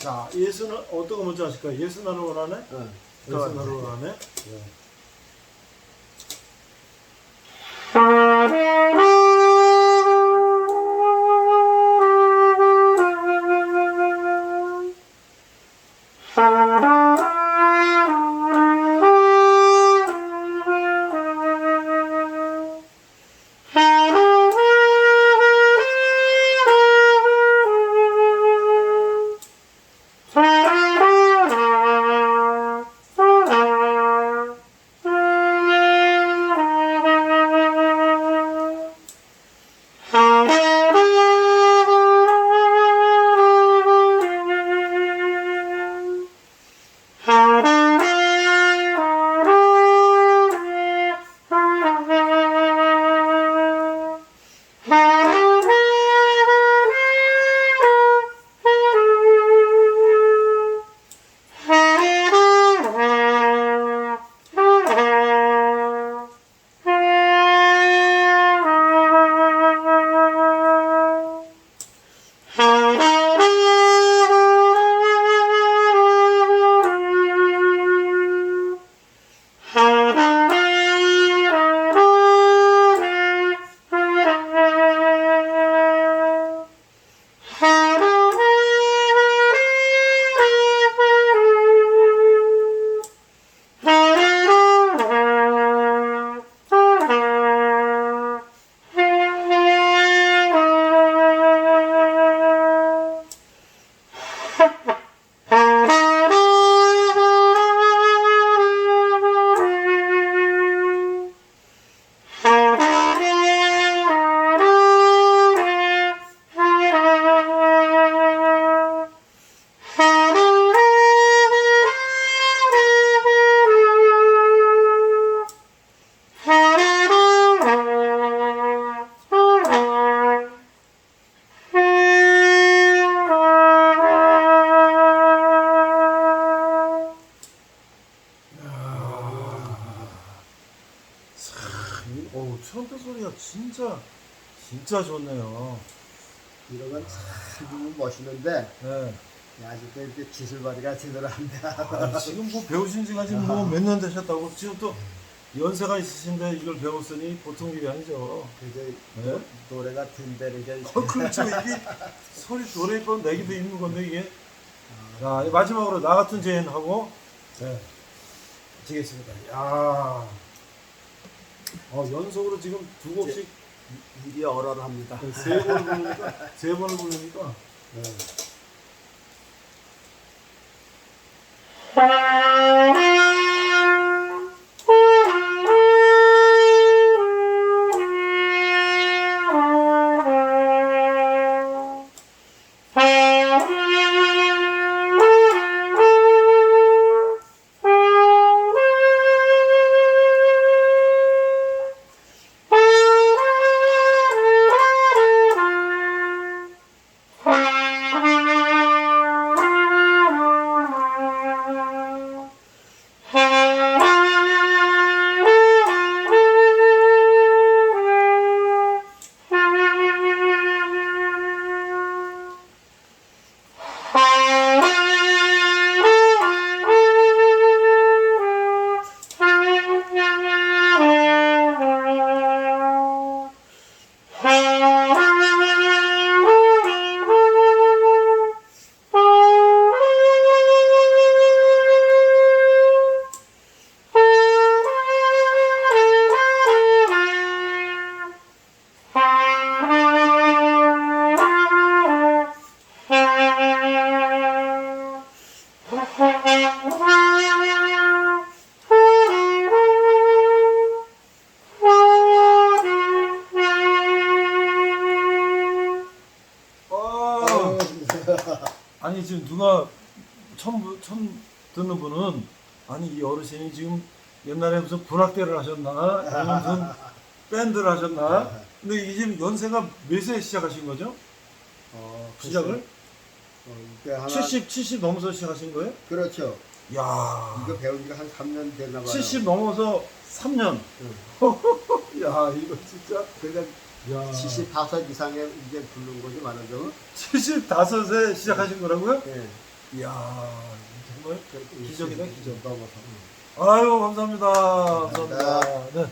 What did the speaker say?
자, 예수는 어떤 거 먼저 하실까요? 예수 나를 원하네? 어. 예수 나를 원하네? 참, 트럼펫 소리가 진짜, 진짜 좋네요. 이런 건참 멋있는데 네. 아직도 이렇게 기술 발휘가 제대로 안 돼. 아, 지금 뭐 배우신 지가 지금 뭐 몇 년 되셨다고 지금 또 연세가 있으신데 이걸 배웠으니 보통 일이 아니죠. 그래서 네. 노- 노래가 든데르게 어, 그렇죠. 이게 소리 노래 건 내기도 힘든 건데 이게. 자, 마지막으로 나 같은 죄인 하고 네. 지겠습니다. 야. 어, 연속으로 지금 두 곡씩 일이 얼얼합니다. 세 번을 부르니까 세 번을 부르니까 네. 아니 지금 누가 처음 부- 처음 듣는 분은 아니 이 어르신이 지금 옛날에 무슨 분악대를 하셨나 무슨 밴드를 하셨나 근데 이게 지금 연세가 몇세 시작하신 거죠? 어, 시작을? 어, 이게 하나 70, 70 넘어서 시작하신 거예요? 그렇죠. 야 이거 배운 지가 한 3년 됐나 봐요. 70 넘어서 3년 응. 야 이거 진짜 그러니까 야 75 이상에 이제 부른 거지 말하자면. 75세 시작하신 거라고요? 예. 이야 정말 기적이다 기적. 넘어서. 아유 감사합니다. 감사합니다. 감사합니다. 네.